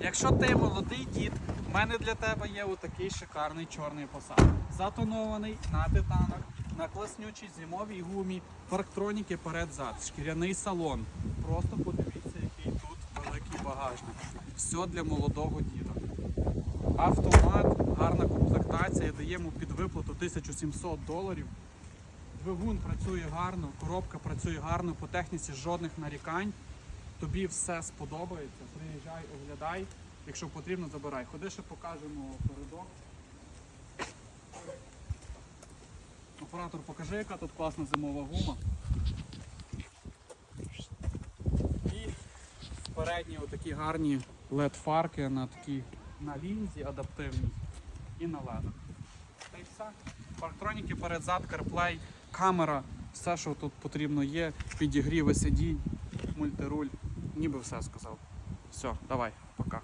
Якщо ти молодий дід, в мене для тебе є отакий шикарний чорний посад. Затонований на титанах, на класнючій зимовій гумі, парктроніки перед-зад, шкіряний салон. Просто подивіться, який тут великий багажник. Все для молодого діда. Автомат, гарна комплектація, даємо під виплату 1700 доларів. Двигун працює гарно, коробка працює гарно, по техніці жодних нарікань. Тобі все сподобається. Приїжджай, оглядай. Якщо потрібно, забирай. Ходи ще покажемо передок. Оператор, покажи, яка тут класна зимова гума. І передні отакі гарні LED-фарки на такі на лінзі адаптивні і на LED. Та й все. Парктроніки перед-зад, CarPlay, камера, все, що тут потрібно є, підігріви сидінь, мультируль, ніби все сказав. Все, давай, пока.